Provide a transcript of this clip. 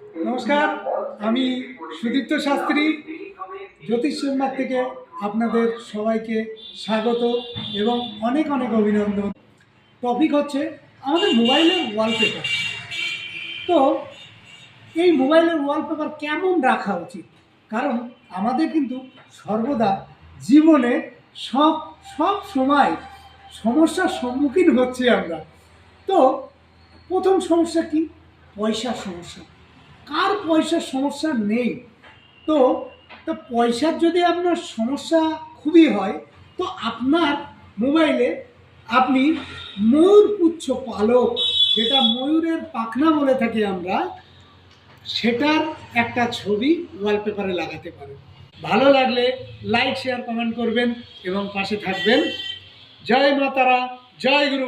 নমস্কার, আমি সুদীপ্ত শাস্ত্রী, জ্যোতিষ চেম্বার থেকে আপনাদের সবাইকে স্বাগত এবং অনেক অনেক অভিনন্দন। টপিক হচ্ছে আমাদের মোবাইলের ওয়ালপেপার তো এই মোবাইলের ওয়ালপেপার কেমন রাখা উচিত? কারণ আমাদের কিন্তু সর্বদা জীবনে সব সব সময় সমস্যার সম্মুখীন হচ্ছি আমরা। তো প্রথম সমস্যা কি? পয়সার সমস্যা। কার পয়সার সমস্যা নেই। তো তো পয়সার যদি আপনার সমস্যা খুবই হয়, তো আপনার মোবাইলে আপনি ময়ূরপুচ্ছ পালক, যেটা ময়ূরের পাখনা বলে থাকি আমরা, সেটার একটা ছবি ওয়ালপেপারে লাগাতে পারেন। ভালো লাগলে লাইক শেয়ার কমেন্ট করবেন এবং পাশে থাকবেন। জয় মাতারা, জয় গুরু